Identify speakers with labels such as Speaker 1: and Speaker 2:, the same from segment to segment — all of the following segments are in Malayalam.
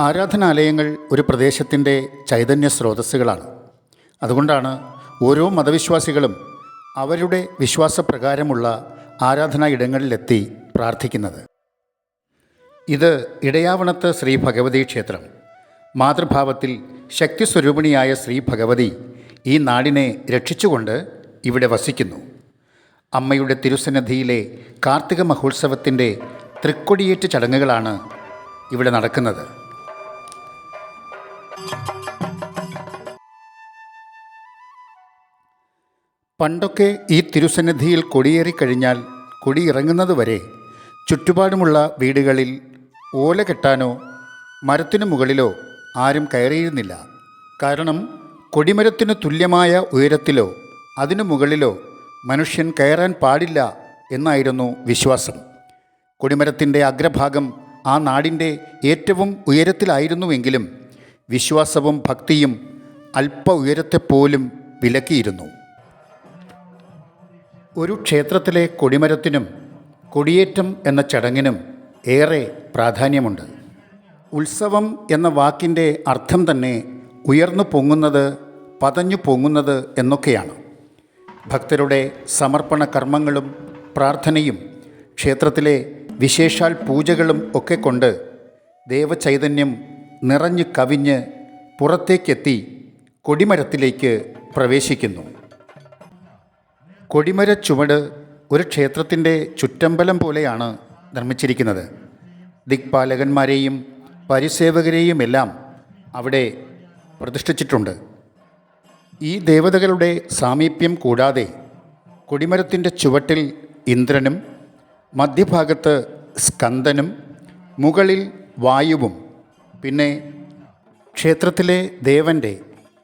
Speaker 1: ആരാധനാലയങ്ങൾ ഒരു പ്രദേശത്തിന്റെ ചൈതന്യ സ്രോതസ്സുകളാണ്. അതുകൊണ്ടാണ് ഓരോ മതവിശ്വാസികളും അവരുടെ വിശ്വാസപ്രകാരമുള്ള ആരാധനാ ഇടങ്ങളിലെത്തി പ്രാർത്ഥിക്കുന്നത്. ഇത് ഇടയാവണത്ത് ശ്രീ ഭഗവതി ക്ഷേത്രം. മാതൃഭാവത്തിൽ ശക്തി സ്വരൂപിണിയായ ശ്രീ ഭഗവതി ഈ നാടിനെ രക്ഷിച്ചുകൊണ്ട് ഇവിടെ വസിക്കുന്നു. അമ്മയുടെ തിരുസന്നിധിയിലെ കാർത്തിക മഹോത്സവത്തിന്റെ തൃക്കൊടിയേറ്റ് ചടങ്ങുകളാണ് ഇവിടെ നടക്കുന്നത്. പണ്ടൊക്കെ ഈ തിരുസന്നിധിയിൽ കൊടിയേറി കഴിഞ്ഞാൽ കൊടിയേറിക്കഴിഞ്ഞാൽ കൊടിയിറങ്ങുന്നതുവരെ ചുറ്റുപാടുമുള്ള വീടുകളിൽ ഓല കെട്ടാനോ മരത്തിനു മുകളിലോ ആരും കയറിയിരുന്നില്ല. കാരണം കൊടിമരത്തിനു തുല്യമായ ഉയരത്തിലോ അതിനു മുകളിലോ മനുഷ്യൻ കയറാൻ പാടില്ല എന്നായിരുന്നു വിശ്വാസം. കൊടിമരത്തിന്റെ അഗ്രഭാഗം ആ നാടിന്റെ ഏറ്റവും ഉയരത്തിലായിരുന്നുവെങ്കിലും വിശ്വാസവും ഭക്തിയും അല്പ ഉയരത്തെപ്പോലും വിലക്കിയിരുന്നു. ഒരു ക്ഷേത്രത്തിലെ കൊടിമരത്തിനും കൊടിയേറ്റം എന്ന ചടങ്ങിനും ഏറെ പ്രാധാന്യമുണ്ട്. ഉത്സവം എന്ന വാക്കിന്റെ അർത്ഥം തന്നെ ഉയർന്നു പൊങ്ങുന്നത് പതഞ്ഞു പൊങ്ങുന്നത് എന്നൊക്കെയാണ്. ഭക്തരുടെ സമർപ്പണ കർമ്മങ്ങളും പ്രാർത്ഥനയും ക്ഷേത്രത്തിലെ വിശേഷാൽ പൂജകളും ഒക്കെ കൊണ്ട് ദേവചൈതന്യം നിറഞ്ഞു കവിഞ്ഞ് പുറത്തേക്കെത്തി കൊടിമരത്തിലേക്ക് പ്രവേശിക്കുന്നു. കൊടിമര ചുവട് ഒരു ക്ഷേത്രത്തിന്റെ ചുറ്റമ്പലം പോലെയാണ് നിർമ്മിച്ചിരിക്കുന്നത്. ദിക്പാലകന്മാരെയും പരിസേവകരെയും എല്ലാം അവിടെ പ്രതിഷ്ഠിച്ചിട്ടുണ്ട്. ഈ ദേവതകളുടെ സാമീപ്യം കൂടാതെ കൊടിമരത്തിന്റെ ചുവട്ടിൽ ഇന്ദ്രനും മധ്യഭാഗത്ത് സ്കന്ദനും മുകളിൽ വായുവും പിന്നെ ക്ഷേത്രത്തിലെ ദേവന്റെ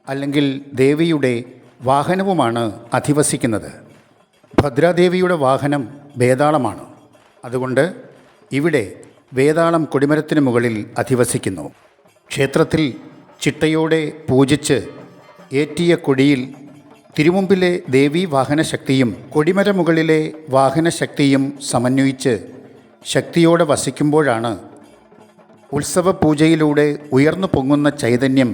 Speaker 1: അല്ലെങ്കിൽ ദേവിയുടെ വാഹനവുമാണ് അധിവസിക്കുന്നത്. ഭദ്രാദേവിയുടെ വാഹനം വേതാളമാണ്. അതുകൊണ്ട് ഇവിടെ വേതാളം കൊടിമരത്തിന് മുകളിൽ അധിവസിക്കുന്നു. ക്ഷേത്രത്തിൽ ചിട്ടയോടെ പൂജിച്ച് ഏറ്റിയ കൊടിയിൽ തിരുമുമ്പിലെ ദേവീ വാഹനശക്തിയും കൊടിമര മുകളിലെ വാഹനശക്തിയും സമന്വയിച്ച് ശക്തിയോടെ വസിക്കുമ്പോഴാണ് ഉത്സവ പൂജയിലൂടെ ഉയർന്നു പൊങ്ങുന്ന ചൈതന്യം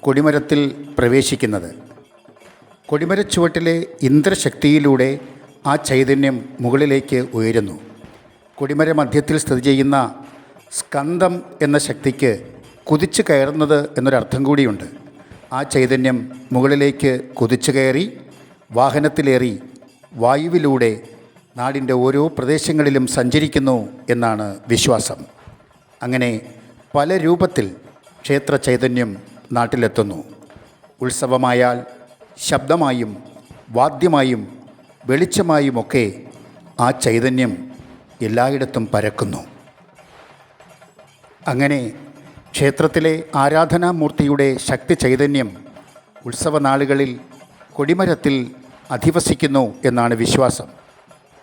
Speaker 1: കൊടിമരത്തിൽ പ്രവേശിക്കുന്നത്. കൊടിമരച്ചുവട്ടിലെ ഇന്ദ്രശക്തിയിലൂടെ ആ ചൈതന്യം മുകളിലേക്ക് ഉയരുന്നു. കൊടിമര മധ്യത്തിൽ സ്ഥിതി ചെയ്യുന്ന സ്കന്ദം എന്ന ശക്തിക്ക് കുതിച്ചു കയറുന്നത് എന്നൊരർത്ഥം കൂടിയുണ്ട്. ആ ചൈതന്യം മുകളിലേക്ക് കുതിച്ചു കയറി വാഹനത്തിലേറി വായുവിലൂടെ നാടിന്റെ ഓരോ പ്രദേശങ്ങളിലും സഞ്ചരിക്കുന്നു എന്നാണ് വിശ്വാസം. അങ്ങനെ പല രൂപത്തിൽ ക്ഷേത്ര ചൈതന്യം നാട്ടിലെത്തുന്നു. ഉത്സവമായാൽ ശബ്ദമായും വാദ്യമായും വെളിച്ചമായുമൊക്കെ ആ ചൈതന്യം എല്ലായിടത്തും പരക്കുന്നു. അങ്ങനെ ക്ഷേത്രത്തിലെ ആരാധനാമൂർത്തിയുടെ ശക്തി ചൈതന്യം ഉത്സവനാളുകളിൽ കൊടിമരത്തിൽ അധിവസിക്കുന്നു എന്നാണ് വിശ്വാസം.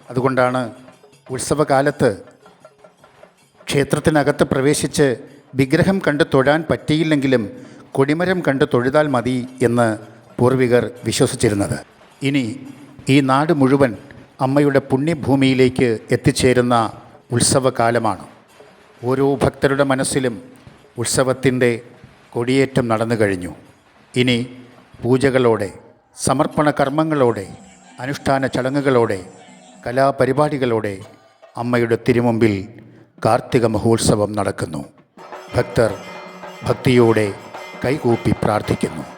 Speaker 1: അതുകൊണ്ടാണ് ഉത്സവകാലത്ത് ക്ഷേത്രത്തിനകത്ത് പ്രവേശിച്ച് വിഗ്രഹം കണ്ട് തൊഴാൻ പറ്റിയില്ലെങ്കിലും കൊടിമരം കണ്ട് തൊഴുതാൽ മതി എന്ന് പൂർവികർ വിശ്വസിച്ചിരുന്നത്. ഇനി ഈ നാട് മുഴുവൻ അമ്മയുടെ പുണ്യഭൂമിയിലേക്ക് എത്തിച്ചേരുന്ന ഉത്സവകാലമാണ്. ഓരോ ഭക്തരുടെ മനസ്സിലും ഉത്സവത്തിന്റെ കൊടിയേറ്റം നടന്നു കഴിഞ്ഞു. ഇനി പൂജകളോടെ സമർപ്പണ കർമ്മങ്ങളോടെ അനുഷ്ഠാന ചടങ്ങുകളോടെ കലാപരിപാടികളോടെ അമ്മയുടെ തിരുമുമ്പിൽ കാർത്തിക മഹോത്സവം നടക്കുന്നു. ഭക്തർ ഭക്തിയോടെ കൈകൂപ്പി പ്രാർത്ഥിക്കുന്നു.